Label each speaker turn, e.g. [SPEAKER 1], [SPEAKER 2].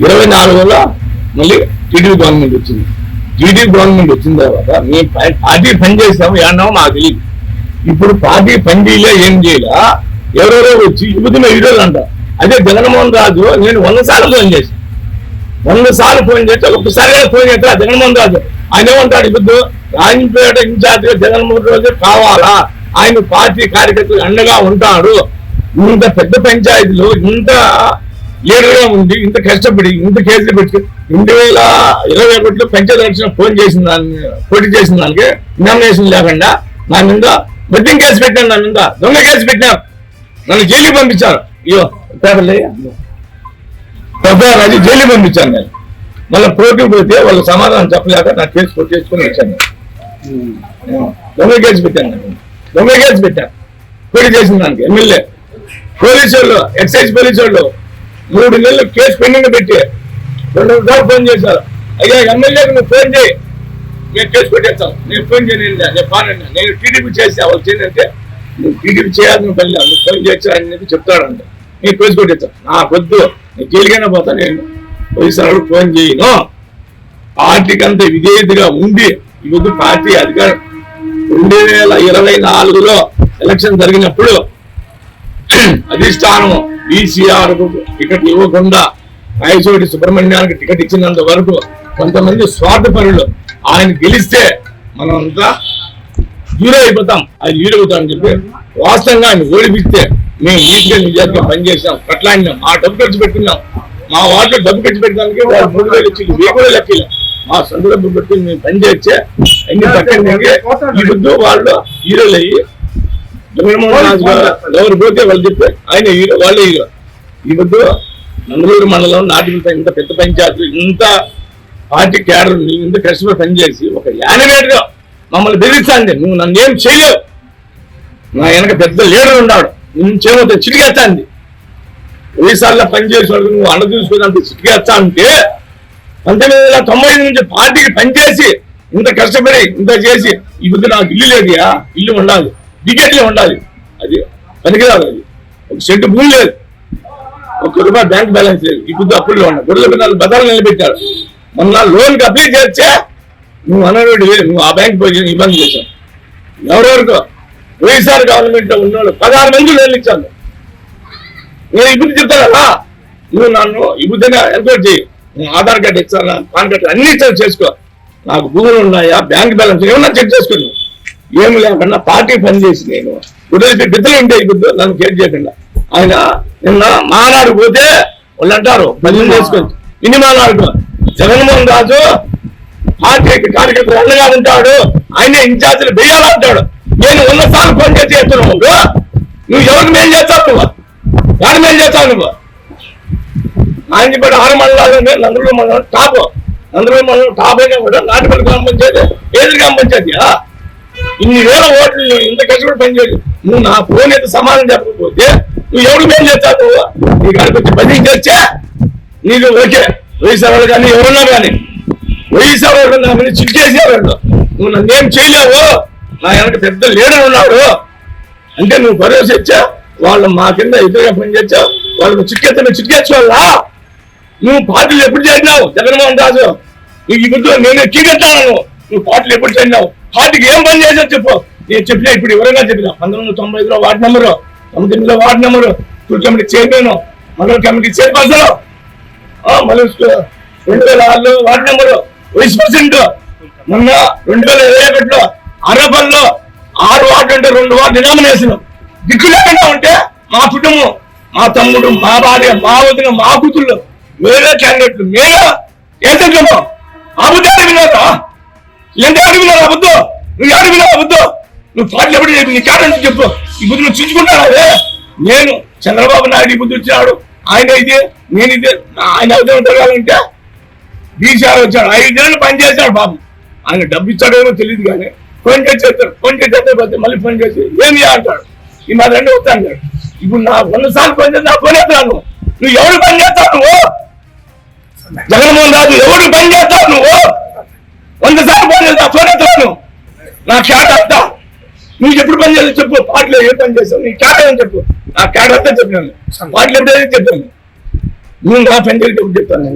[SPEAKER 1] ఇరవై నాలుగులో మళ్ళీ టీడీపీ గవర్నమెంట్ వచ్చింది. టీడీపీ గవర్నమెంట్ వచ్చిన తర్వాత మేము పార్టీ పని చేసాము ఏమన్నామో మాకు తెలియదు ఇప్పుడు పార్టీ పని చేయలే ఏం చేయలే ఎవరెవరో వచ్చి ఈ ఈరోజు అంటారు అదే జగన్మోహన్ రాజు నేను వంద సార్లు ఫోన్ చేశాను వంద సార్లు ఫోన్ చేస్తే ఒక్కసారి ఫోన్ చేస్తే జగన్మోహన్ రాజు. ఆయన ఏమంటాడు ఇప్పుడు రాజంపేట ఇన్ఛార్జ్ జగన్మోహన్ రాజు కావాలా? ఆయన పార్టీ కార్యకర్తలు అండగా ఉంటాడు. ఇంత పెద్ద పంచాయతీలు ఇంత లీడర్గా ఉండి ఇంత కష్టపడి ఇంత కేసులు పెట్టి రెండు వేల ఇరవై ఒకటిలో పంచాయతీ ఎలక్షన్ ఫోన్ చేసిన దాన్ని పోటీ చేసిన దానికి నామినేషన్ లేకుండా నా మీద మద్యం కేసు పెట్టాను నా మీద దొంగ కేసు పెట్టాను నన్ను జైలుకి పంపించారు. అయ్యో పేపర్లే అది జైలు పంపించాను నేను. మళ్ళీ పోటీ పోతే వాళ్ళు సమాధానం చెప్పలేక నా కేసు కొట్టేసుకుని వచ్చాను. దొంగ కేసు పెట్టాను నేను. దొంగ కేసు పెట్టాను. పోటీ చేసిన దానికి ఎమ్మెల్యే. పోలీసు వాళ్ళు ఎక్సైజ్ పోలీసు వాళ్ళు మూడు నెలలు కేసు పెండింగ్ పెట్టి రెండు సార్లు ఫోన్ చేశారు. అయ్యా ఎమ్మెల్యేకి నువ్వు ఫోన్ చేయి. నేను కేసు పెట్టేస్తాను. నేను ఫోన్ చేయను నేను పానండి నేను టీడీపీ చేసా. వాళ్ళు చేయంటే నువ్వు టీడీపీ చేయాల్సిన పని లేదు. నువ్వు ఫోన్ చేయొచ్చు అని చెప్పి చెప్తాడంట. నేను కేసు పెట్టేస్తాను. నా వద్దు. నేను జైలుకైనా పోతా. నేను పోలీసులు ఫోన్ చేయను. పార్టీకి అంత విధేయతగా ఉండి ఈ పార్టీ అధికారం రెండు వేల ఇరవై నాలుగులో ఎలక్షన్ జరిగినప్పుడు అధిష్టానం బీసీఆర్ టికెట్ ఇవ్వకుండా రాయచోటి సుబ్రహ్మణ్యానికి టికెట్ ఇచ్చినంత వరకు కొంతమంది స్వార్థపరులు ఆయన గెలిస్తే మనం అంతా హీరో అయిపోతాం అది హీరో అవుతామని చెప్పి వాస్తవంగా ఆయన ఓడిపిస్తే మేము నీట్గా నిజాయితీగా పనిచేసాం కట్లాడినాం మా డబ్బు ఖర్చు పెట్టుకున్నాం. మా వార్డులో డబ్బు ఖర్చు పెట్టడానికి వాళ్ళు మూడు వేలు ఇచ్చింది వెయ్యి కూడా లెక్కలే. మా సొంత డబ్బు పెట్టుకుని మేము పనిచేస్తే అన్ని పక్కన ఈ వాళ్ళు హీరోలు అయ్యి ఎవరు పోతే వాళ్ళు చెప్పి ఆయన హీరో వాళ్ళే హీరో. ఈ బుద్ధు నందలూరు మండలం నాటికలతో ఇంత పెద్ద పంచాయతీ ఇంత పార్టీ క్యాడర్ ఇంత కష్టపడి పనిచేసి ఒక యానిమేటర్ మమ్మల్ని బెదిరిస్తాండి నువ్వు నన్ను ఏం చేయలేవు. నా వెనక పెద్ద లీడర్ ఉన్నాడు. నేను చేయబోతే చిటికేస్తాంది. ఒడిశాల్లో పనిచేసే వాళ్ళు నువ్వు అండ చూసుకున్నంత చిటికేస్తా అంటే పంతొమ్మిది వందల తొంభై నుంచి పార్టీకి పనిచేసి ఇంత కష్టపడి ఇంత చేసి బుద్ధి నాకు ఇల్లు లేదుయా ఇల్లు ఉండాలి. డికెట్లే ఉండాలి. అది పనికిరాదు అది. ఒక సెంటు భూమి లేదు. ఒక్క రూపాయి బ్యాంక్ బ్యాలెన్స్ లేదు. ఇప్పుడు బుద్ధి అప్పుల్లో ఉన్నా గొడవల పిల్లలు బదాలు నిలబెట్టారు. మొన్న లోన్కి అప్లై చేస్తే నువ్వు అనరుడు నువ్వు ఆ బ్యాంక్ పోయి ఇబ్బంది చేశావు ఎవరెవరికో? వైఎస్ఆర్ గవర్నమెంట్లో ఉన్నవాళ్ళు పదహారు మంది లోన్లు ఇచ్చాను. నేను ఇప్పుడు చెప్తాను? కదా నువ్వు నన్ను ఇబ్బందిగా బుద్ధిగా ఎంక్వైరీ చేయి. నేను ఆధార్ కార్డు ఇచ్చాను పాన్ కార్డు అన్ని ఇచ్చాను చేసుకో. నాకు భూములు ఉన్నాయా? బ్యాంక్ బ్యాలెన్స్ ఏమన్నా చెక్ చేసుకోండి ఏమి లేకుండా పార్టీ పనిచేసి నేను. ఉదయం బిడ్డలు ఉంటే బుద్ధి నన్ను కేర్ చేయకుండా. ఆయన నిన్న మానాడు పోతే వాళ్ళు అంటారు భజన చేసుకోండి ఇన్ని మానాడు జగన్మోహన్ రాజు పార్టీకి కార్యకర్తలు అండగా ఉంటాడు ఆయన ఇన్ఛార్జీలు వేయాలంటాడు నేను వంద సార్లు ఫోన్ చేసి చెప్తున్నావు నువ్వు. నువ్వు ఎవరికి మేలు చేస్తావు నువ్వు? ఎవరు మేలు చేస్తావు నువ్వు? నాయనపేట ఆరు మండలాలు నందరూరు మండలం టాప్. నందరూరు మండలం టాప్ అయినా కూడా నాటిపల్లి గ్రామ పంచాయతీ ఏది గ్రామ ఇన్ని వేల ఓట్లు నువ్వు ఇంత కష్టపడి పనిచేయదు నువ్వు నా ఫోన్ అయితే సమాధానం చెప్పకపోతే నువ్వు ఎవరు మేలు చేస్తావు నువ్వు? నీ కాడికి వచ్చి పని చేస్తే నీకు ఓకే. వైఎస్ఆర్ వాళ్ళు కానీ ఎవరున్నా కానీ వైఎస్ఆర్ వాళ్ళు నా మీద చిక్కేసేవాళ్ళు నువ్వు నన్ను ఏం చేయలేవు? నా వెనక పెద్ద లీడర్ ఉన్నాడు. అంటే నువ్వు భరోసా ఇచ్చా వాళ్ళు మా కింద ఎదురుగా పని చేచ్చావు వాళ్ళకు చిక్కెత్త చిక్కేసుకోవాలా నువ్వు పార్టీలు ఎప్పుడు చేసినావు జగన్మోహన్ రాజు. నీకు ఇప్పుడు నేను చీకెత్తాను నువ్వు పార్టీలు ఎప్పుడు చేరినావు పార్టీకి ఏం పని చేసావు చెప్పు. నేను చెప్పినా ఇప్పుడు వివరంగా చెప్పినా. పంతొమ్మిది వందల తొంభై ఐదులో వార్డు నెంబరు తొంభై తొమ్మిదిలో ward number school committee chairman మండల కమిటీ చైర్పర్సన్. మళ్ళీ రెండు వేల ఆరులో వార్డు నెంబరు వైస్ ప్రెసిడెంట్. మొన్న రెండు వేల ఇరవై ఒకటిలో అరబల్లో ఆరు వార్డు అంటే రెండు వార్డు డినామినేషన్ దిక్కు లేకుండా ఉంటే మా కుటుంబం మా తమ్ముడు మా భార్య మా వదిన మా కూతుళ్ళు వేరే క్యాండిడేట్లు. మేమే ఏం తెలుసు అబద్ధం అడిగినారా ఏంటి అడుగులో అబద్ధం నువ్వు అడుగులో అబద్ధం నువ్వు పాటలు ఎప్పుడు చెప్పి నీ క్యారెంట్ చెప్పు. ఈ బుద్ధి నువ్వు చూసుకుంటావే? నేను చంద్రబాబు నాయుడు ఈ బుద్ధి వచ్చినాడు ఆయన ఇదే నేను ఇదే. ఆయన అర్థం ఉంటారు అంటే బీసీఆర్ వచ్చాడు. ఐదేళ్ళు పని చేశాడు బాబు ఆయన డబ్బు ఇచ్చాడేమో తెలియదు కానీ ఫోన్ చేసి ఫోన్ చేసి పోతే మళ్ళీ ఫోన్ చేసి ఏమి అంటాడు. ఈ మా రెండు వస్తా ఇప్పుడు నా వంద సార్లు ఫోన్ చేసి నా ఫోన్ నువ్వు ఎవరు పని చేస్తావు నువ్వు? జగన్మోహన్ రాజు ఎవరు పని చేస్తావు నువ్వు? ఎత్తాను నా క్యాట్ అంతా. నువ్వు ఎప్పుడు పని చేస్తావు చెప్పు. పాటలో ఏ పని చేస్తావు? నీ క్యాట్ అని చెప్పు. నా క్యాట్ అంతా చెప్పాను పాటలు ఎప్పుడైతే చెప్పాను. నువ్వు నా పని చేసి చెప్తాను